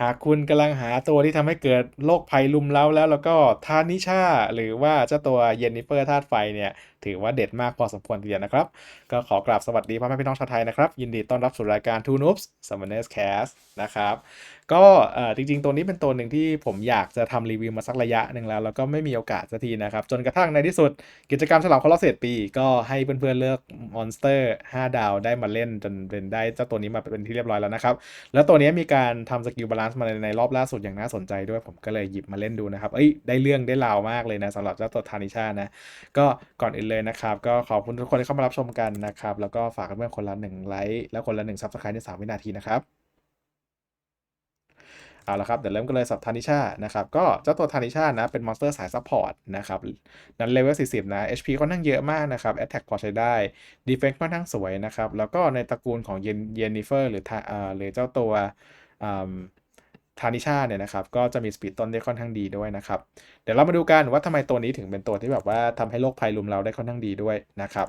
หากคุณกำลังหาตัวที่ทำให้เกิดโรคภัยลุมเล้าแล้วแล้วก็ทานิชาหรือว่าเจ้าตัวเยนนิเฟอร์ธาตุไฟเนี่ยถือว่าเด็ดมากพอสมควรทีเดียวนะครับ ก็ขอกราบสวัสดีพ่อแม่พี่น้องชาวไทยนะครับ ยินดีต้อนรับสู่รายการ Two Noobs Summoners Cast นะครับ ก็เอ่อจริงๆ ตัวนี้เป็นตัวหนึ่งที่ผมอยากจะทำรีวิวมาสักระยะหนึ่งแล้ว แล้วก็ไม่มีโอกาสสักทีนะครับ จนกระทั่งในที่สุด กิจกรรมฉลองครบรอบเศษปี ก็ให้เพื่อนๆเลือกมอนสเตอร์ 5 ดาวได้มาเล่นจนเป็นได้เจ้าตัวนี้มาเป็นที่เรียบร้อยแล้วนะครับ แล้วตัวนี้มีการทำสกิลบาลานซ์มาในในรอบล่าสุดอย่างน่าสนใจด้วยผมก็เลยหยิบมาเล่นดูนะครับเอ้ยได้เรื่องได้ราวมากเลยนะสำหรับเจ้าตัวทานิชานะก็ก่อนอื่นเลยนะครับ ก็ขอบคุณทุกคนที่เข้ามารับชมกันนะครับ แล้วก็ฝากเพื่อนคนละหนึ่งไลค์และคนละหนึ่งซับสไครต์ใน3วินาทีนะครับเอาละครับเดี๋ยวเริ่มกันเลยสับทานิชานะครับก็เจ้าตัวทานิชานะเป็นมอนสเตอร์สายซัพพอร์ตนะครับนั้นเลเวล 40 นะ HP ค่อนข้างเยอะมากนะครับ Attack พอใช้ได้ Defense ค่อนข้างสวยนะครับ แล้วก็ในตระกูลของเยนเยนนิเฟอร์หรือเอ่อหรือเจ้าตัวอ่า ทานิชาเนี่ยนะครับก็จะมีสปีดต้นได้ค่อนข้างดีด้วยนะครับเดี๋ยวเรามาดูกันว่าทำไมตัวนี้ถึงเป็นตัวที่แบบว่าทำให้โรคภัยลุมเราได้ค่อนข้างดีด้วยนะครับ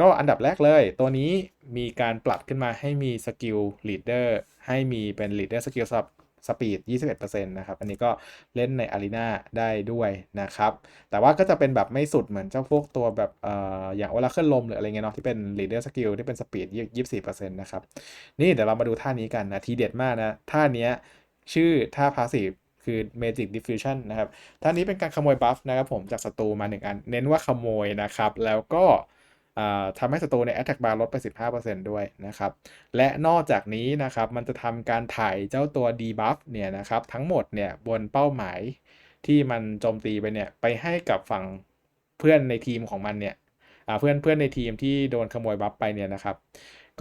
ก็อันดับแรกเลย ตัวนี้มีการปรับขึ้นมาให้มีสกิลลีดเดอร์ให้มีเป็นลีดเดอร์สกิลสับสปีด 21%นะครับ อันนี้ก็เล่นในอารีนาได้ด้วยนะครับ แต่ว่าก็จะเป็นแบบไม่สุดเหมือนเจ้าพวกตัวแบบอออย่างเวลาเคลื่อนลมหรืออะไรเงี้ยเนาะที่เป็นลีดเดอร์สกิลที่เป็นสปีด 24%นะครับ นี่เดี๋ยวเรามาดูท่านี้กันนะ ทีเด็ดมากนะ ท่านี้ ชื่อท่าพาสซีฟคือ Magic Diffusion นะครับท่านี้เป็นการขโมยบัฟนะครับผมจากศัตรูมาหนึ่งอัน เน้นว่าขโมยนะครับ แล้วก็ทำให้ศัตรูใน Attack Bar ลดไป 15%ด้วยนะครับ และนอกจากนี้นะครับ มันจะทำการถ่ายเจ้าตัว debuff เนี่ยนะครับ ทั้งหมดเนี่ยบนเป้าหมายที่มันโจมตีไปเนี่ย ไปให้กับฝั่งเพื่อนในทีมของมันเนี่ยเพื่อนเพื่อนในทีมที่โดนขโมยบัฟไปเนี่ยนะครับ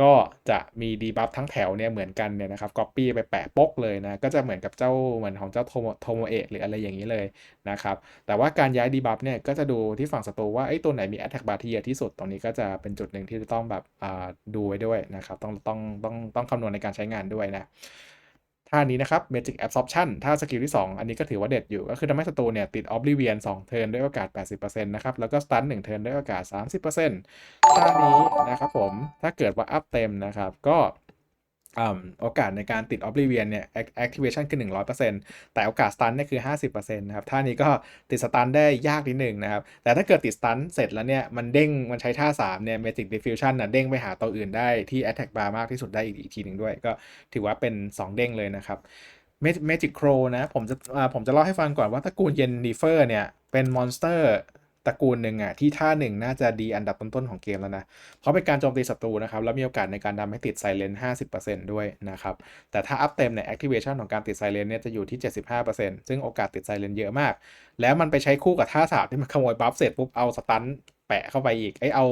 ก็จะมีดีบัฟทั้งแถวเนี่ยเหมือนกันเนี่ยนะครับก๊อปปี้ไปแปะโปกเลยนะ ก็จะเหมือนกับเจ้าเหมือนของเจ้าโทโมโทโมเอะหรืออะไรอย่างนี้เลยนะครับ แต่ว่าการย้ายดีบัฟเนี่ยก็จะดูที่ฝั่งศัตรูว่าไอ้ตัวไหนมีแอตแทกบาร์ที่เยอะที่สุด ตรงนี้ก็จะเป็นจุดหนึ่งที่จะต้องแบบอ่าดูไว้ด้วยนะครับ ต้องต้องต้องต้องคำนวณในการใช้งานด้วยนะ ท่านี้นะครับ Magic Absorption ท่าสกิลที่ 2 อันนี้ก็ถือว่าเด็ดอยู่ ก็คือทำให้ศัตรูเนี่ยติด Oblivion 2 เทิร์นด้วยโอกาส 80%นะครับ แล้วก็ Stun 1 เทิร์นด้วยโอกาส 30%ท่านี้นะครับผม ถ้าเกิดว่าอัพเต็มนะครับ ก็ โอกาสในการติด Oblivion เนี่ย Act- Activation คือ 100%แต่โอกาส Stun เนี่ยคือ 50%นะครับท่านี้ก็ติด Stun ได้ยากนิดหนึ่งนะครับ แต่ถ้าเกิดติด Stun เสร็จแล้วเนี่ย มันเด้งมันใช้ท่า 3 เนี่ย Magic Diffusion น่ะเด้งไปหาตัวอื่นได้ที่ Attack Bar มากที่สุดได้อีกอีกทีหนึ่งด้วย ก็ถือว่าเป็น 2 เด้งเลยนะครับ Magic Crow นะผมจะผมจะเล่าให้ฟังก่อนว่าตระกูลเยนนิเฟอร์เนี่ยเป็นมอนสเตอร์ ตระกูลหนึ่งอะที่ท่าหนึ่งน่าจะดีอันดับต้นๆของเกมแล้วนะ เพราะเป็นการโจมตีศัตรูนะครับ แล้วมีโอกาสในการทำให้ติดไซเลน50%ด้วยนะครับ แต่ถ้าอัพเต็มเนี่ยแอคทิเวชันของการติดไซเลนเนี่ยจะอยู่ที่ 75%ซึ่งโอกาสติดไซเลนเยอะมาก แล้วมันไปใช้คู่กับท่าสาบที่มันขโมยบัฟเสร็จปุ๊บเอาสตัน แปะเข้าไปอีกไอยเอา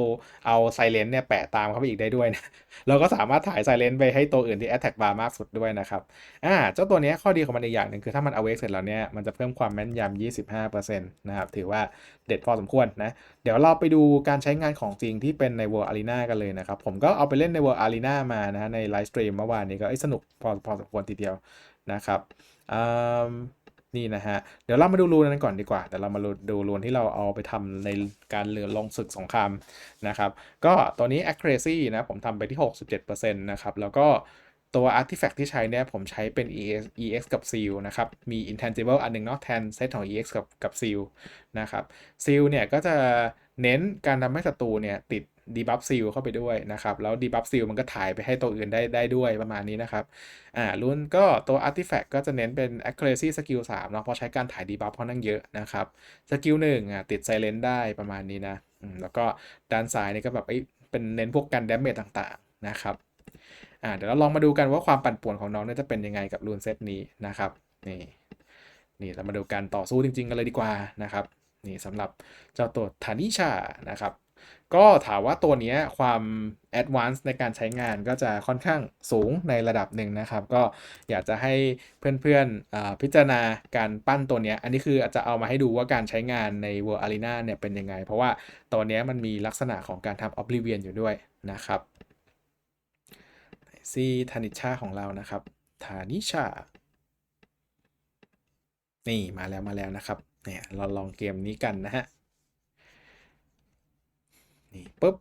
เอาไซเลนเนี่ยแปะตามเข้าไปอีกได้ด้วยนะเราก็สามารถถ่ายไซเลนไปให้ตัวอื่นที่ attack bar มากสุดด้วยนะครับอ่าเจ้าตัวนี้ข้อดีของมันอีกอย่างหนึ่งคือถ้ามัน awake เสร็จแล้วเนี่ยมันจะเพิ่มความแม่นยำ 25%นะครับถือว่าเด็ดพอสมควรนะเดี๋ยวเราไปดูการใช้งานของจริงที่เป็นใน World Arena กันเลยนะครับผมก็เอาไปเล่นใน World Arena มานะในไลฟ์สตรีมเมื่อวานนี้ก็สนุกพอพอสมควรทีเดียวนะครับอืม นี่นะฮะ เดี๋ยวเรามาดูรูนนั้นก่อนดีกว่าเดี๋ยวเรามาดูรูนที่เราเอาไปทำในการเรือลงศึกสงครามนะครับ ก็ตัวนี้ accuracy นะ ผมทำไปที่ 67%นะครับ แล้วก็ตัว artifact ที่ใช้เนี่ย ผมใช้เป็น EX, EX กับ Seal นะครับ มี intangible อันหนึงเนาะแทนเซตของ EX กับกับ Seal นะครับ Seal เนี่ยก็จะ เน้นการทำให้ศัตรูเนี่ยติด debuff seal เข้าไปด้วยนะครับ แล้ว debuff seal มันก็ถ่ายไปให้ตัวอื่นได้ได้ด้วยประมาณนี้นะครับ อ่ารุ่นก็ตัว artifact ก็จะเน้นเป็น accuracy skill 3เนาะเพราะใช้การถ่าย debuff ค่อนข้างเยอะนะครับสกิลหนึ่งอะติด silent ได้ประมาณนี้นะแล้วก็ด้านซ้ายนี่ก็แบบเอ้เป็นเน้นพวกกัน damage ต่างๆนะครับอ่าเดี๋ยวเราลองมาดูกันว่าความปั่นป่วนของน้องเนี่ยจะเป็นยังไงกับรูนเซตนี้นะครับนี่นี่เรามาดูการต่อสู้จริงๆกันเลยดีกว่านะครับ นี่สำหรับเจ้าตัวทานิชานะครับ ก็ถามว่าตัวนี้ความแอดวานซ์ในการใช้งานก็จะค่อนข้างสูงในระดับหนึ่งนะครับ ก็อยากจะให้เพื่อนๆพิจารณาการปั้นตัวนี้ อันนี้คืออาจจะเอามาให้ดูว่าการใช้งานใน World Arena เนี่ยเป็นยังไง เพราะว่าตัวนี้มันมีลักษณะของการทำ Oblivion อยู่ด้วยนะครับซีทานิชาของเรานะครับทานิชานี่มาแล้วมาแล้วนะครับเนี่ยเราลองเกมนี้กันนะฮะ นี่ปุ๊บ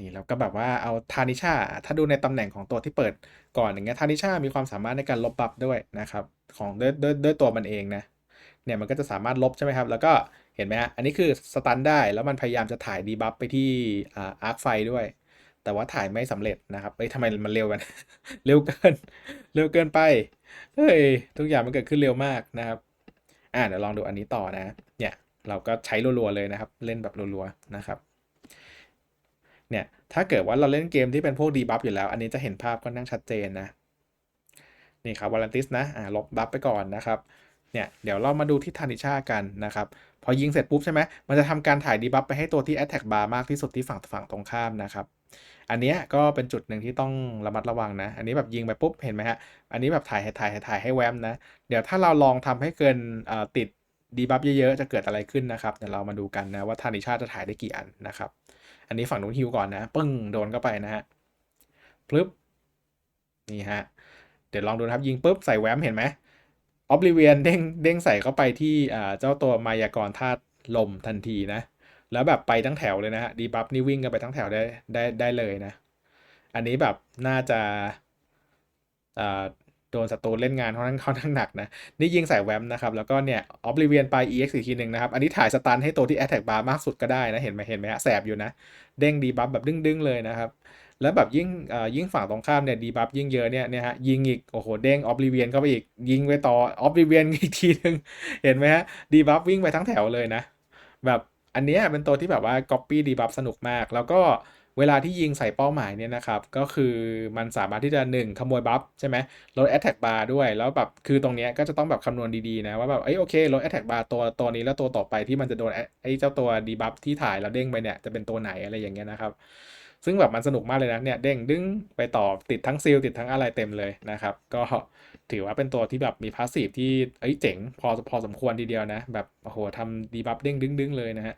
นี่แล้วก็แบบว่าเอาทานิชาถ้าดูในตำแหน่งของตัวที่เปิดก่อนอย่างเงี้ยทานิชามีความสามารถในการลบบัฟด้วยนะครับ ของด้วยด้วยด้วยตัวมันเองนะ เนี่ยมันก็จะสามารถลบใช่ไหมครับ แล้วก็เห็นไหมฮะ อันนี้คือสตันได้ แล้วมันพยายามจะถ่ายดีบัฟไปที่อ่าอาร์คไฟด้วย แต่ว่าถ่ายไม่สำเร็จนะครับ เอ้ยทำไมมันเร็วกัน เร็วเกิน เร็วเกินไป เฮ้ย ทุกอย่างมันเกิดขึ้นเร็วมากนะครับ อ่าเดี๋ยวลองดูอันนี้ต่อนะ เนี่ยเราก็ใช้รัวๆเลยนะครับ เล่นแบบรัวๆนะครับ เนี่ยถ้าเกิดว่าเราเล่นเกมที่เป็นพวกดีบัฟอยู่แล้ว อันนี้จะเห็นภาพก็นั่งชัดเจนนะ นี่ครับวอลันติสนะ อ่าลบบัฟไปก่อนนะครับ เนี่ยเดี๋ยวเรามาดูที่ทานิชากันนะครับพอยิงเสร็จปุ๊บใช่ไหมมันจะทำการถ่ายดีบัฟไปให้ตัวที่ Attack Bar มากที่สุดที่ฝั่งฝั่งตรงข้ามนะครับอันนี้ก็เป็นจุดหนึ่งที่ต้องระมัดระวังนะ อันนี้แบบยิงไปปุ๊บเห็นไหมฮะ อันนี้แบบถ่ายให้ถ่ายให้ถ่ายให้แวมนะ เดี๋ยวถ้าเราลองทำให้เกินติดดีบัฟเยอะๆ จะเกิดอะไรขึ้นนะครับ เดี๋ยวเรามาดูกันนะว่าทานิชาจะถ่ายได้กี่อันนะครับ อันนี้ฝั่งนู้นฮิวก่อนนะ ปึ้งโดนเข้าไปนะฮะพลึบนี่ฮะ เดี๋ยวลองดูนะครับยิงปุ๊บใส่แวมเห็นไหม ออบลิเวียนเด้งเด้งใส่เข้าไปที่เจ้าตัวมายากรธาตุลมทันทีนะ แล้วแบบไปทั้งแถวเลยนะฮะดีบัฟนี่วิ่งกันไปทั้งแถวได้ได้ได้เลยนะ อันนี้แบบน่าจะโดนศัตรูเล่นงานค่อนข้างค่อนข้างหนักนะ นี่ยิงใส่แวมนะครับ แล้วก็เนี่ยออบลิเวียนไป EX อีกทีหนึ่งนะครับ อันนี้ถ่ายสตันให้ตัวที่ Attack Bar มากสุดก็ได้นะ เห็นไหมเห็นไหมฮะแสบอยู่นะ เด้งดีบัฟแบบดึ้งๆเลยนะครับ แล้วแบบยิ่งยิ่งฝั่งตรงข้ามเนี่ยดีบัฟยิ่งเยอะเนี่ยเนี่ยฮะยิงอีกโอ้โหเด้งออบลิเวียนเข้าไปอีกยิงไปต่อออบลิเวียนอีกทีหนึ่งเห็นไหมฮะดีบัฟวิ่งไปทั้งแถวเลยนะ แบบอันเนี้ยเป็นตัวที่แบบว่า Copy Debuff สนุกมาก แล้วก็เวลาที่ยิงใส่เป้าหมายเนี่ยนะครับ ก็คือมันสามารถที่จะ 1 ขโมยบัฟใช่ไหมลด Attack Bar ด้วย แล้วแบบคือตรงเนี้ยก็จะต้องแบบคำนวณดีๆนะ ว่าแบบเอ้ยโอเคลด Attack Bar ตัวตัวนี้แล้วตัวต่อไปที่มันจะโดนไอ้เจ้าตัว Debuff ที่ถ่ายแล้วเด้งไปเนี่ยจะเป็นตัวไหนอะไรอย่างเงี้ยนะครับ ซึ่งแบบมันสนุกมากเลยนะเนี่ยเด้งดึงไปต่อติดทั้งซีลติดทั้งอะไรเต็มเลยนะครับ ก็ถือว่าเป็นตัวที่แบบมีพาสซีฟที่เอ้ยเจ๋งพอพอสมควรทีเดียวนะ แบบโอ้โหทำดีบัฟเด้งดึงดึงเลยนะฮะ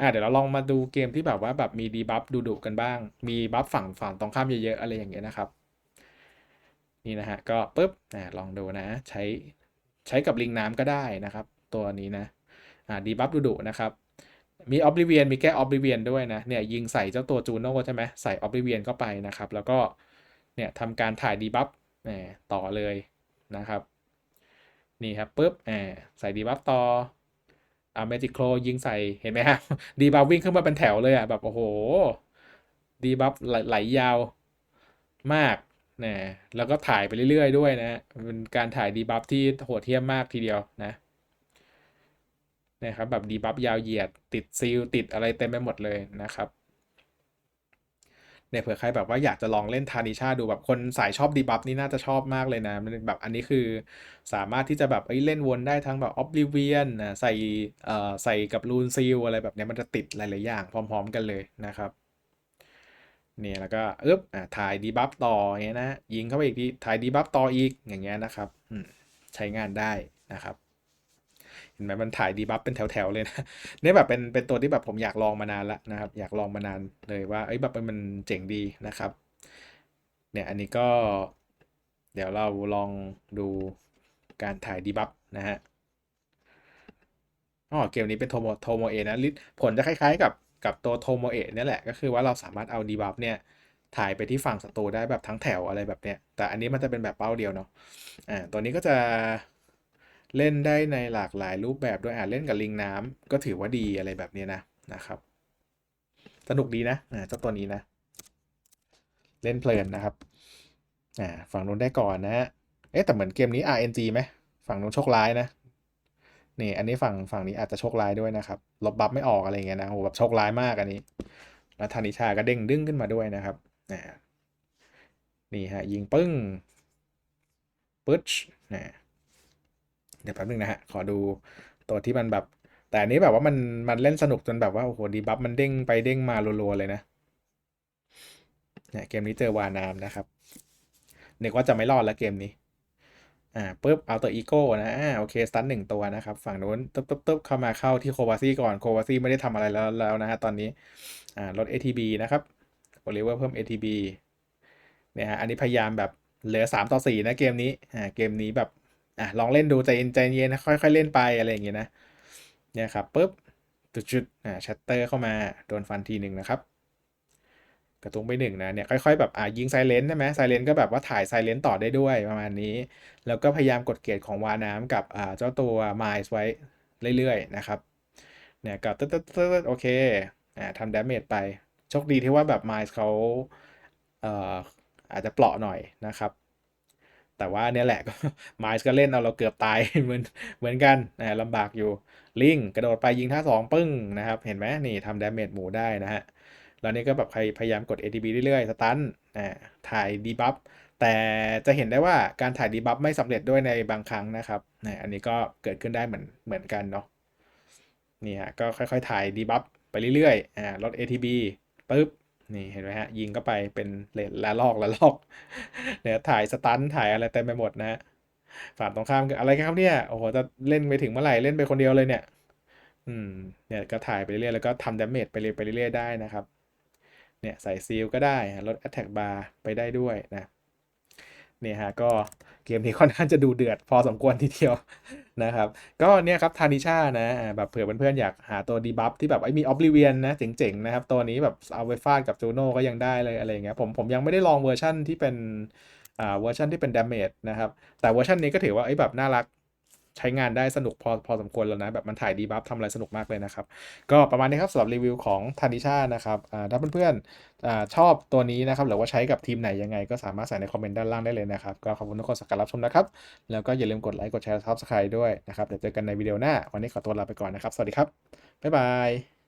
อะเดี๋ยวเราลองมาดูเกมที่แบบว่าแบบมีดีบัฟดุๆกันบ้าง มีบัฟฝั่งฝั่งตรงข้ามเยอะๆอะไรอย่างเงี้ยนะครับ นี่นะฮะก็ปุ๊บอะลองดูนะ ใช้ใช้กับลิงน้ำก็ได้นะครับ ตัวนี้นะอ่าดีบัฟดุๆนะครับ มีออบลิเวียนมีแก้ออบลิเวียนด้วยนะเนี่ยยิงใส่เจ้าตัวจูโน่ใช่ไหมใส่ออบลิเวียนเข้าไปนะครับ แล้วก็เนี่ยทำการถ่ายดีบัฟแหมต่อเลยนะครับ นี่ครับปุ๊บแหมใส่ดีบัฟต่ออาเมจิโครยิงใส่เห็นไหมฮะดีบัฟวิ่งขึ้นมาเป็นแถวเลยอะแบบโอ้โหดีบัฟไหลไหลยาวมากนะแล้วก็ถ่ายไปเรื่อยๆด้วยนะเป็นการถ่ายดีบัฟที่โหดเหี้ยมมากทีเดียวนะ นะครับแบบดีบัฟยาวเหยียดติดซีลติดอะไรเต็มไปหมดเลยนะครับเนี่ยเผื่อใครแบบว่าอยากจะลองเล่นทานิชาดูแบบคนสายชอบดีบัฟนี่น่าจะชอบมากเลยนะมันแบบอันนี้คือสามารถที่จะแบบเอ้ยเล่นวนได้ทั้งแบบออบลิเวียนนะใส่เอ่อใส่กับรูนซีลอะไรแบบเนี้ยมันจะติดหลาย ๆ อย่างพร้อม ๆ กันเลยนะครับเนี่ยแล้วก็อึ๊บอ่าถ่ายดีบัฟต่ออย่างเงี้ยนะยิงเข้าไปอีกทีถ่ายดีบัฟต่ออีกอย่างเงี้ยนะครับใช้งานได้นะครับ ห็นไหมมันถ่ายดีบัฟเป็นแถวๆเลยนะเนี่ยแบบเป็นเป็นตัวที่แบบผมอยากลองมานานล้วนะครับ อยากลองมานานเลยว่าเอ้แบบมันเจ๋งดีนะครับ เนี่ยอันนี้ก็ เดี๋ยวเราลองดูการถ่ายดีบัฟนะฮะอ๋อเกมนี้เป็นโทโมโทโมเอนะลิผลจะคล้ายๆ กับกับตัวโทโมเอะเนี่ยแหละก็คือว่าเราสามารถเอาดีบัฟเนี่ยถ่ายไปที่ฝั่งศัตรูได้แบบทั้งแถวอะไรแบบเนี้ยแต่อันนี้มันจะเป็นแบบเป้าเดียวเนาะอ่าตัวนี้ก็จะ เล่นได้ในหลากหลายรูปแบบด้วยอ่าเล่นกับลิงน้ำก็ถือว่าดีอะไรแบบนี้นะนะครับ สนุกดีนะอ่าเจ้าตัวนี้นะ เล่นเพลินนะครับอ่าฝั่งนู้นได้ก่อนนะฮะเอ๊ะแต่เหมือนเกมนี้ RNG ไหมฝั่งนู้นโชคร้ายนะนี่อันนี้ฝั่งฝั่งนี้อาจจะโชคร้ายด้วยนะครับลบบัฟไม่ออกอะไรเงี้ยนะโหแบบโชคร้ายมากอันนี้ แล้วธานิชาก็เด้งดึงขึ้นมาด้วยนะครับนี่ฮะยิงปึ้งปึ๊ชนะ เดี๋ยวแป๊บนึงนะฮะ ขอดูตัวที่มันแบบ แต่อันนี้แบบว่ามันมันเล่นสนุกจนแบบว่า โอ้โห ดีบัฟมันเด้งไปเด้งมารัวๆเลยนะ เนี่ยเกมนี้เจอวานามนะครับนึกว่าจะไม่รอดแล้วเกมนี้ อ่าปุ๊บเอาตัวอีโก้นะอ่าโอเคสตันหนึ่งตัวนะครับ ฝั่งนู้นตึ๊บตึ๊บตึ๊บเข้ามาเข้าที่โควาซี่ก่อนโควาซี่ไม่ได้ทำอะไรแล้วแล้วนะฮะตอนนี้ อ่าลด ATB นะครับโอลิเวอร์เพิ่ม ATB เนี่ยฮะอันนี้พยายามแบบเหลือ 3 ต่อ 4 นะเกมนี้ อ่า เกมนี้แบบ อะลองเล่นดูใจเย็นใจเย็นค่อยๆเล่นไปอะไรอย่างเงี้ยนะเนี่ยครับปุ๊บจุดๆอ่าชัตเตอร์เข้ามาโดนฟันทีหนึ่งนะครับ กระทุ้งไปหนึ่งนะเนี่ยค่อยๆแบบอ่ายิงไซเลนใช่ไหมไซเลนก็แบบว่าถ่ายไซเลนต่อได้ด้วยประมาณนี้ แล้วก็พยายามกดเกรดของวาน้ำกับอ่าเจ้าตัวไมซ์ไว้เรื่อยๆนะครับเนี่ยก็ตึ๊ดตึ๊ดตึ๊ดโอเคอ่าทำดาเมจไปโชคดีที่ว่าแบบไมซ์เขาเอ่ออาจจะเปราะหน่อยนะครับ แต่ว่าเนี่ยแหละก็ไมซ์ก็เล่นเอาเราเกือบตายเหมือนเหมือนกันนะลำบากอยู่ลิงกระโดดไปยิงท่าสองปึ้งนะครับ เห็นไหมนี่ทำดาเมจหมูได้นะฮะแล้วนี่ก็แบบพยพยายามกด ATB เรื่อยๆ สตันอ่าถ่ายดีบัฟแต่จะเห็นได้ว่าการถ่ายดีบัฟไม่สำเร็จด้วยในบางครั้งนะครับนะอันนี้ก็เกิดขึ้นได้เหมือนเหมือนกันเนาะนี่ฮะก็ค่อยๆ ถ่ายดีบัฟไปเรื่อยๆอ่าลด ATB ปึ๊บ นี่เห็นไหมฮะ ยิงก็ไปเป็นเลนละลอกละลอกเนี่ยถ่ายสตันถ่ายอะไรเต็มไปหมดนะฮะฝ่ายตรงข้ามก็อะไรกันครับเนี่ยโอ้โหจะเล่นไปถึงเมื่อไหร่เล่นไปคนเดียวเลยเนี่ยอืมเนี่ยก็ถ่ายไปเรื่อยๆแล้วก็ทำดาเมจไปเรื่อยไปเรื่อยๆได้นะครับเนี่ยใส่ซีลก็ได้ลดแอตแทกบาร์ไปได้ด้วยนะ เนี่ยฮะก็เกมนี้ค่อนข้างจะดูเดือดพอสมควรทีเดียวนะครับ ก็เนี่ยครับทานิชานะแบบเผื่อเพื่อนๆอยากหาตัวดีบัฟที่แบบไอ้มีออบลิเวียนนะเจ๋งๆนะครับ ตัวนี้แบบเอาไปฟาดกับจูโน่ก็ยังได้เลยอะไรเงี้ยผมผมยังไม่ได้ลองเวอร์ชั่นที่เป็นอ่าเวอร์ชันที่เป็นดาเมจนะครับ แต่เวอร์ชันนี้ก็ถือว่าไอ้แบบน่ารัก ใช้งานได้สนุกพอพอสมควรแล้วนะ แบบมันถ่ายดีบัฟทำอะไรสนุกมากเลยนะครับ ก็ประมาณนี้ครับสำหรับรีวิวของทานิชานะครับถ้าเพื่อนๆชอบตัวนี้นะครับ หรือว่าใช้กับทีมไหนยังไง ก็สามารถใส่ในคอมเมนต์ด้านล่างได้เลยนะครับ ก็ขอบคุณทุกคนสำหรับการรับชมนะครับ แล้วก็อย่าลืมกดไลค์กดแชร์ซับสไครต์ด้วยนะครับเดี๋ยวเจอกันในวิดีโอหน้า วันนี้ขอตัวลาไปก่อนนะครับ สวัสดีครับบ๊ายบาย